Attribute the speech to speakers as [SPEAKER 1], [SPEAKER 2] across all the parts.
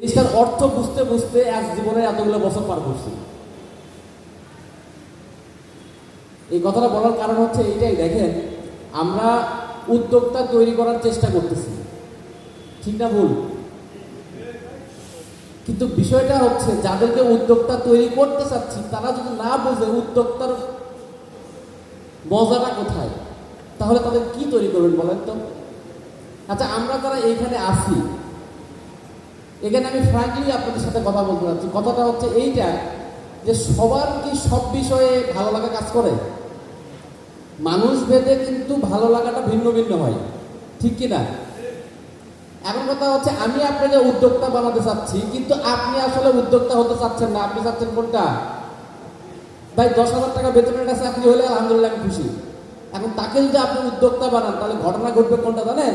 [SPEAKER 1] জিনিসটার অর্থ বুঝতে বুঝতে আজ জীবনের এতগুলো বছর পার করছি। এই কথাটা বলার কারণ হচ্ছে এইটাই, দেখেন, আমরা উদ্যোক্তা তৈরি করার চেষ্টা করতেছি। ঠিক না ভুল? কিন্তু বিষয়টা হচ্ছে, যাদেরকে উদ্যোক্তা তৈরি করতে চাচ্ছি, তারা যদি না বোঝে উদ্যোক্তার মজাটা কোথায়, তাহলে তাদের কি তৈরি করবেন বলেন তো? আচ্ছা আমরা যারা এইখানে আসি এখানে আমি ফ্র্যাঙ্কলি আপনাদের সাথে কথা বলতে চাচ্ছি কথাটা হচ্ছে এইটা যে সবার কি সব বিষয়ে ভালো লাগা কাজ করে? মানুষ ভেদে কিন্তু ভালো লাগাটা ভিন্ন ভিন্ন হয়। ঠিক কি না এখন কথা হচ্ছে আমি আপনাকে উদ্যোক্তা বানাতে চাচ্ছি, কিন্তু আপনি আসলে উদ্যোক্তা হতে চাচ্ছেন না। আপনি চাচ্ছেন কোনটা? ভাই, দশ হাজার টাকা বেতনের কাছে আপনি হলে আলহামদুলিল্লাহ আমি খুশি। এখন তাকে যদি আপনি উদ্যোক্তা বানান, তাহলে ঘটনা ঘটবে কোনটা জানেন?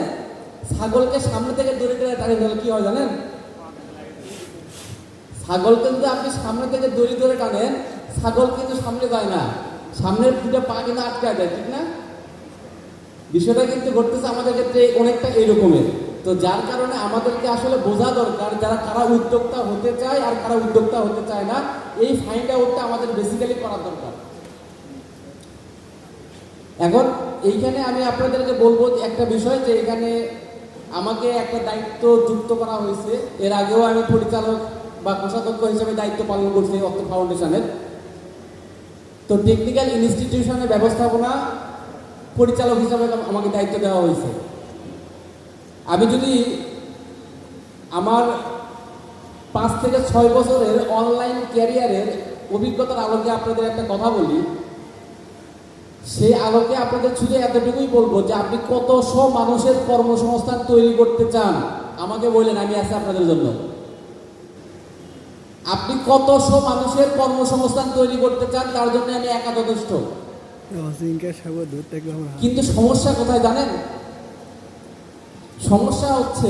[SPEAKER 1] ছাগলকে সামনে থেকে দূরে টানে তাহলে কি হয় জানেন? ছাগলকে যদি আপনি সামনে থেকে দড়ি ধরে টানেন, ছাগল কিন্তু সামনে যায় না। সামনের দুটো পা কিন্তু আটকায় দেয় ঠিক না? বিষয়টা কিন্তু ঘটতেছে আমাদের ক্ষেত্রে অনেকটা এরকমের তো যার কারণে আমাদেরকে আসলে বোঝা দরকার, যারা কারা উদ্যোক্তা হতে চায় আর কারা উদ্যোক্তা হতে চায় না, এই ফাইন্ড আউটটা আমাদের বেসিক্যালি করা দরকার। এখন এইখানে আমি আপনাদেরকে বলব একটা বিষয় যে এখানে আমাকে একটা দায়িত্ব যুক্ত করা হয়েছে। এর আগেও আমি পরিচালক বা কোষাধ্যক্ষ হিসেবে দায়িত্ব পালন করছি অর্থ ফাউন্ডেশনের। তো টেকনিক্যাল ইনস্টিটিউশনের ব্যবস্থাপনা পরিচালক হিসাবে আমাকে দায়িত্ব দেওয়া হয়েছে। আমি যদি আমার পাঁচ থেকে ছয় বছরের অনলাইন ক্যারিয়ারের অভিজ্ঞতার আলোকে আপনাদের একটা কথা বলি, সেই আলোকে আপনাদের শুধু এতটুকুই বলব যে আপনি কতশো মানুষের কর্মসংস্থান তৈরি করতে চান, আমাকে বললেন আমি আছি আপনাদের জন্য। আপনি কতশো মানুষের কর্মসংস্থান তৈরি করতে চান তার জন্য আমি একা যথেষ্ট। কিন্তু সমস্যা কোথায় জানেন? সমস্যা হচ্ছে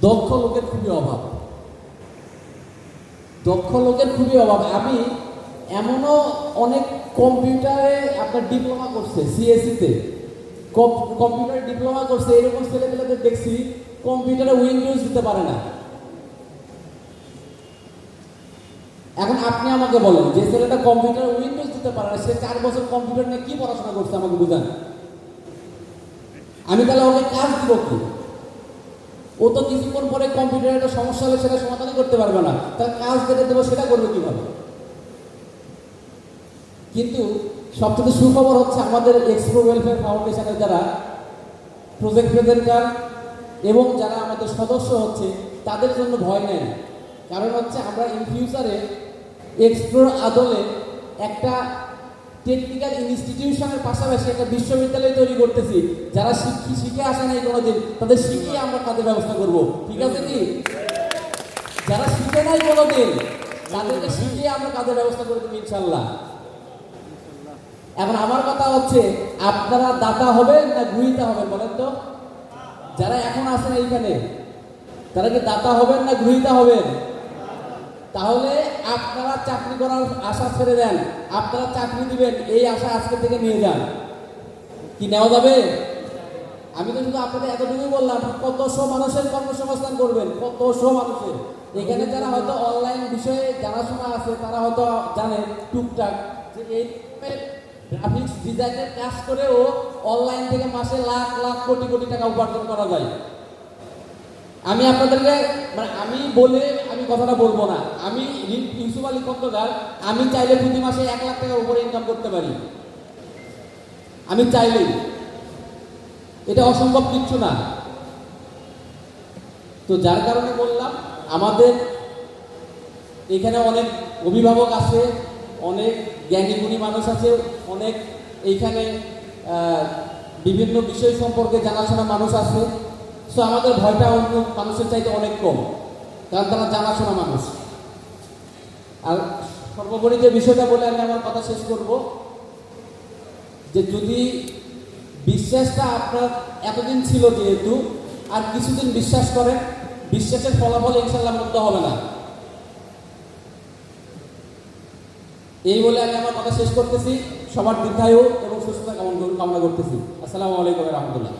[SPEAKER 1] দক্ষ লোকের খুবই অভাব। দক্ষ লোকের খুবই অভাব। আমি এমনও অনেক কম্পিউটারে আপনার ডিপ্লোমা করছে সিএসসিতে। কম্পিউটারে ডিপ্লোমা করছে এরকম ছেলেমেয়েদের দেখছি কম্পিউটারে উইন্ডোজ দিতে পারে না। এখন আপনি আমাকে বলেন, যে ছেলেটা কম্পিউটার উইন্ডোজ দিতে পারে না, সে চার বছর কম্পিউটার নিয়ে কি পড়াশোনা করছে আমাকে বুঝান। আমি তাহলে ওকে কাজ দিব কি? ও তো কিছুক্ষণ পরে কম্পিউটারের একটা সমস্যা হলে সেটা সমাধানই করতে পারবে না। তার কাজ যেটা দেবো, সেটা করবে কীভাবে? কিন্তু সবথেকে সুখবর হচ্ছে আমাদের এক্সপ্রো ওয়েলফেয়ার ফাউন্ডেশনের যারা প্রজেক্ট প্রেজেন্টার এবং যারা আমাদের সদস্য হচ্ছে, তাদের জন্য ভয় নেই কারণ হচ্ছে আমরা ইন ফিউচারে এক্সপ্লোর আদলে একটা টেকনিক্যাল ইনস্টিটিউশনের পাশাপাশি একটা বিশ্ববিদ্যালয় তৈরি করতেছি। যারা শিক্ষি, শিখে আসে নাই কোনোদিন, তাদের শিখিয়ে আমরা কাজের ব্যবস্থা করব। ঠিক আছে কি? যারা শিখে নাই কোনোদিন, তাদেরকে শিখিয়ে আমরা কাজের ব্যবস্থা করে দেবো ইনশাল্লাহ। এখন আমার কথা হচ্ছে, আপনারা দাতা হবেন না গৃহীতা হবেন বলেন তো? যারা এখন আছেন এইখানে, তারা কি দাতা হবেন না গৃহীতা হবেন? তাহলে আপনারা চাকরি করার আশা ছেড়ে দেন। আপনারা চাকরি দিবেন, এই আশা আজকে থেকে নিয়ে যান। কি নেওয়া যাবে? আমি তো শুধু আপনাদের এতটুকুই বললাম, কত কতশো মানুষের কর্মসংস্থান করবেন, কত কতশো মানুষের। এখানে যারা হয়তো অনলাইন বিষয়ে জানাশোনা আছে, তারা হয়তো জানে টুকটাক যে এই গ্রাফিক্স ডিজাইনের কাজ করেও অনলাইন থেকে মাসে লাখ লাখ কোটি কোটি টাকা উপার্জন করা যায়। আমি আপনাদেরকে মানে আমি বলে আমি কথাটা বলব না। আমি ইউসুফ আলী খন্দকার আমি চাইলে প্রতি মাসে এক লাখ টাকার উপরে ইনকাম করতে পারি। আমি চাইলেই এটা অসম্ভব কিচ্ছু না। তো যার কারণে বললাম, আমাদের এখানে অনেক অভিভাবক আছে, অনেক জ্ঞানী গুণী মানুষ আছে, অনেক এইখানে বিভিন্ন বিষয় সম্পর্কে জানাশোনা মানুষ আছে। সো আমাদের ভয়টা অন্য মানুষের চাইতে অনেক কম। কারণ তারা জানাশোনা মানুষ। আর সর্বোপরি যে বিষয়টা বলে আমি আমার কথা শেষ করব, যে যদি বিশ্বাসটা আপনার এতদিন ছিল যেহেতু, আর কিছুদিন বিশ্বাস করেন, বিশ্বাসের ফলাফল ইনশাল্লাহ মধ্যে হবে না। এই বলে আমি আমার কথা শেষ করতেছি। সবার দীর্ঘায়ু এবং সুস্থতা কামনা কামনা করতেছি। আসসালামু আলাইকুম রহমতুল্লাহ।